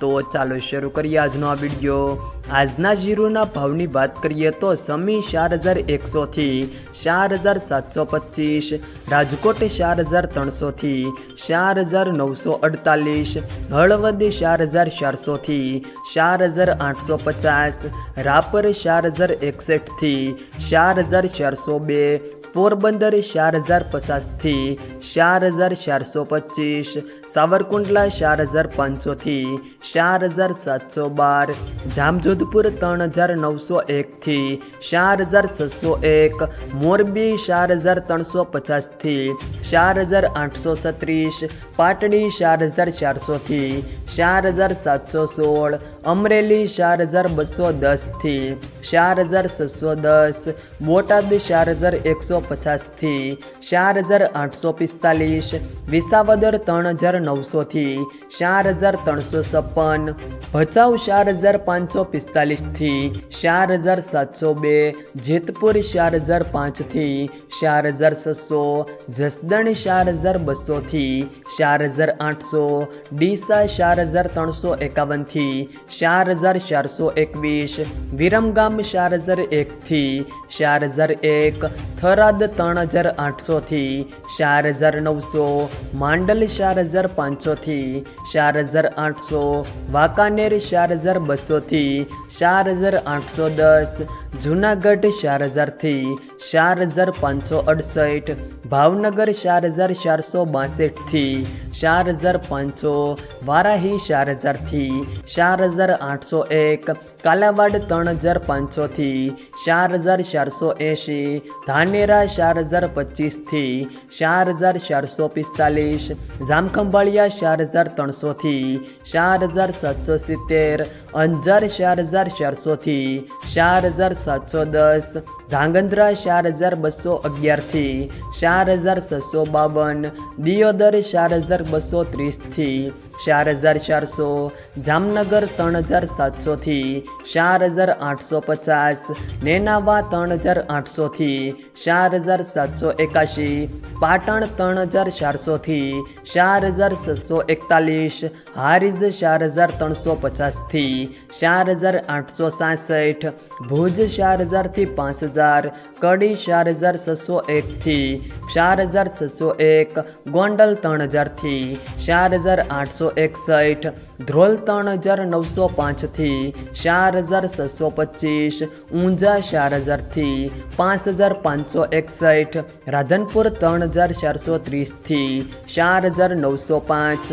તો ચાલો શરૂ કરીએ આજનો આ વીડિયો. આજના જીરુના ભાવની વાત કરીએ તો સમી ચાર હજાર એકસોથી ચાર હજાર સાતસો પચીસ, રાજકોટ ચાર હજાર ત્રણસોથી ચાર હજાર નવસો અડતાલીસ, હળવદ ચાર હજાર ચારસોથી ચાર હજાર આઠસો પચાસ, રાપર ચાર હજાર એકસઠથી ચાર હજાર ચારસો બે પોરબંદર ચાર હજાર પચાસથી ચાર હજાર ચારસો પચીસ, સાવરકુંડલા ચાર હજાર પાંચસોથી ચાર હજાર સાતસો બાર, જામજોધપુર ત્રણ હજાર નવસો એકથી ચાર હજાર છસો એક, મોરબી ચાર હજાર ત્રણસો પચાસથી ચાર હજાર આઠસો છત્રીસ પાટડી ચાર હજાર ચારસોથી ચાર હજાર સાતસો સોળ અમરેલી ચાર હજાર બસો દસથી ચાર હજાર છસો દસ બોટાદ ચાર હજાર એકસો પચાસથી ચાર હજાર આઠસો પિસ્તાલીસ વિસાવદર ત્રણ હજાર નવસોથી ચાર હજાર ત્રણસો છપ્પન ભચાઉ ચાર હજાર પાંચસો પિસ્તાલીસથી ચાર હજાર સાતસો બે જેતપુર ચાર હજાર પાંચથી ચાર હજાર છસો જસદણ ચાર હજાર બસોથી ચાર હજાર આઠસો ડીસા ચાર હજાર ત્રણસો એકાવનથી ચાર હજાર ચારસો એકવીસ વિરમગામ ચાર હજાર એકથી ચાર હજાર એક થરાદ ત્રણ હજાર આઠસોથી ચાર હજાર નવસો માંડલ ચાર હજાર પાંચસોથી ચાર હજાર આઠસો વાંકાનેર ચાર હજાર બસોથી ચાર હજાર આઠસો દસ જુનાગઢ ચાર હજારથી ચાર હજાર પાંચસો અડસઠ ભાવનગર ચાર હજાર ચારસો બાસઠથી ચાર હજાર પાંચસો, વારાહી ચાર હજારથી ચાર હજાર આઠસો એક, કાલાવાડ ત્રણ હજાર પાંચસોથી ચાર હજાર ચારસો એંશી, ધાનેરા ચાર હજાર પચીસથી ચાર હજાર ચારસો પિસ્તાલીસ, જામખંભાળિયા ચાર હજાર ત્રણસોથી ચાર હજાર સાતસો સિત્તેર, અંજાર ચાર હજાર ચારસોથી ચાર હજાર સાતસો દસ, ધાંગધ્રા ચાર હજાર બસો અગિયારથી, ચાર હજાર છસો બાવન, દિયોદર ચાર હજાર બસો ત્રીસથી. ચાર હજાર ચારસો જામનગર ત્રણ હજાર સાતસોથી ચાર હજાર આઠસો પચાસ નેનાવા ત્રણ હજાર આઠસોથી ચાર હજાર સાતસો એકાશી પાટણ ત્રણ હજાર ચારસોથી ચાર હજાર છસો એકતાલીસ હારીજ ચાર હજાર ત્રણસો પચાસથી ચાર હજાર આઠસો સાસઠ ભુજ ચાર હજારથી પાંચ હજાર કડી ચાર હજાર છસો એકથી ચાર હજાર છસો એક ગોંડલ ત્રણ હજારથી ચાર હજાર આઠસો એકસઠ, ધ્રોલ ત્રણ હજાર નવસો પાંચથી, ચાર હજાર છસો પચીસ, ઊંઝા ચાર હજારથી, પાંચ હજાર પાંચસો એકસઠ, રાધનપુર ત્રણ હજાર ચારસો ત્રીસથી, ચાર હજાર નવસો પાંચ